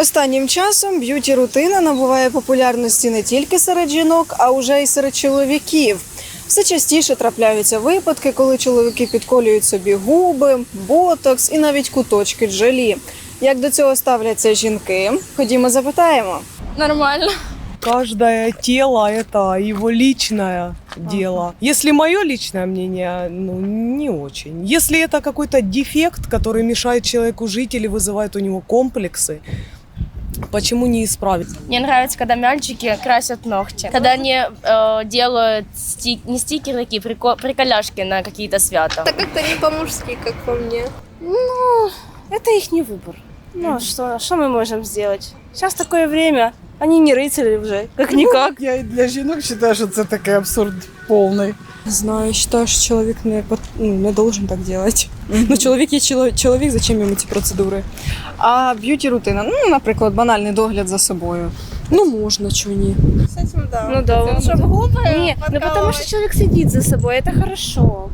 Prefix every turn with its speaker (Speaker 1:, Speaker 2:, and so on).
Speaker 1: Останнім часом б'юті рутина набуває популярності не тільки серед жінок, а уже й серед чоловіків. Все частіше трапляються випадки, коли чоловіки підколюють собі губи, ботокс і навіть куточки джелі. Як до цього ставляться жінки? Ходімо, запитаємо.
Speaker 2: Нормально.
Speaker 3: Каждое тело это его личное дело. Если мое личное мнение, ну, не очень. Если это какой-то дефект, который мешает человеку жить или вызывает у него комплексы, почему не исправить?
Speaker 2: Мне нравится, когда мальчики красят ногти. Когда они э, делают sti- не стикеры, такие прико- приколяшки на какие-то свята.
Speaker 4: Это как-то не по-мужски, как по мне.
Speaker 5: Это их не выбор. Ну, что, что мы можем сделать? Сейчас такое время. Они не рыцари уже, как-никак.
Speaker 6: Я і для жінок вважаю, що це такий абсурд повний.
Speaker 7: Не знаю, считаю, что человек не, пот- ну, не должен так делать. Ну, человек есть чело- человек, зачем ему эти процедуры?
Speaker 1: А б'юті рутина, ну, наприклад, банальний догляд за собою.
Speaker 7: Ну, можно, чего не.
Speaker 4: С этим да.
Speaker 5: Ну да,
Speaker 4: Чтобы губы
Speaker 5: Не, ну потому что человек следит за собой, это хорошо.